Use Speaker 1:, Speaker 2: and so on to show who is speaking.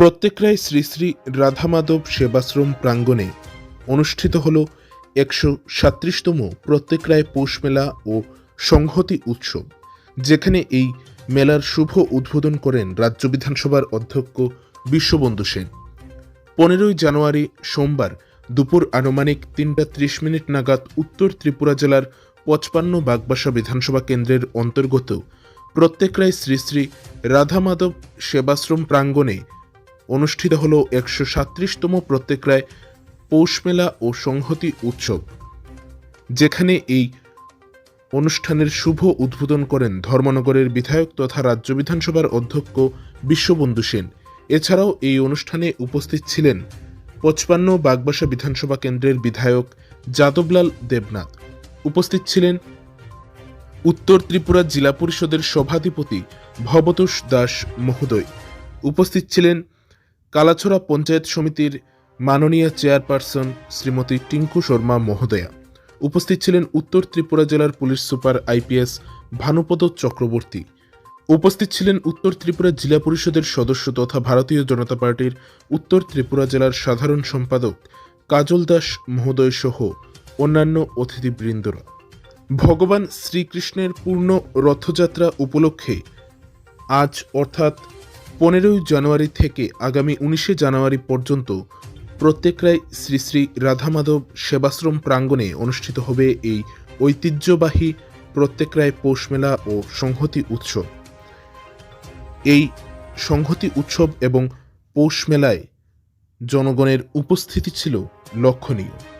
Speaker 1: প্রত্যেকরায় শ্রী শ্রী রাধামাধব সেবাশ্রম প্রাঙ্গণে অনুষ্ঠিত হল একশো সাত্রিশতম প্রত্যেকরায় পৌষ মেলা ও সংহতি উৎসব, যেখানে এই মেলার শুভ উদ্বোধন করেন রাজ্য বিধানসভার অধ্যক্ষ বিশ্ববন্ধু সেন। পনেরোই জানুয়ারি সোমবার দুপুর আনুমানিক তিনটা ত্রিশ মিনিট নাগাদ উত্তর ত্রিপুরা জেলার পঁচপান্ন বাগবাসা বিধানসভা কেন্দ্রের অন্তর্গত প্রত্যেকরায় শ্রী শ্রী রাধামাধব সেবাশ্রম প্রাঙ্গণে অনুষ্ঠিত হল একশো সাত্রিশতম প্রত্যেকরায় পৌষ মেলা ও সংহতি উৎসব, যেখানে এই অনুষ্ঠানের শুভ উদ্বোধন করেন ধর্মনগরের বিধায়ক তথা রাজ্য বিধানসভার অধ্যক্ষ বিশ্ববন্ধু সেন। এছাড়াও এই অনুষ্ঠানে উপস্থিত ছিলেন পঁচপান্ন বাগবাসা বিধানসভা কেন্দ্রের বিধায়ক যাদবলাল দেবনাথ। উপস্থিত ছিলেন উত্তর ত্রিপুরা জেলা পরিষদের সভাধিপতি ভবতোষ দাস মহোদয়। উপস্থিত ছিলেন কালাছড়া পঞ্চায়েত সমিতির মাননীয় চেয়ারপারসন শ্রীমতী টিঙ্কু শর্মা মহোদয়া। উপস্থিত ছিলেন উত্তর ত্রিপুরা জেলার police super IPS Bhanupada Chakraborty. উপস্থিত ছিলেন উত্তর ত্রিপুরা জেলা পরিষদের সদস্য তথা ভারতীয় জনতা পার্টির উত্তর ত্রিপুরা জেলার সাধারণ সম্পাদক কাজল দাস মহোদয় সহ অন্যান্য অতিথিবৃন্দরা। ভগবান শ্রীকৃষ্ণের পূর্ণ রথযাত্রা উপলক্ষে আজ অর্থাৎ পনেরোই জানুয়ারি থেকে আগামী উনিশে জানুয়ারি পর্যন্ত প্রত্যেকরাই শ্রী শ্রী রাধামাধব সেবাশ্রম প্রাঙ্গণে অনুষ্ঠিত হবে এই ঐতিহ্যবাহী প্রত্যেকরায় পৌষ মেলা ও সংহতি উৎসব। এই সংহতি উৎসব এবং পৌষ মেলায় জনগণের উপস্থিতি ছিল লক্ষণীয়।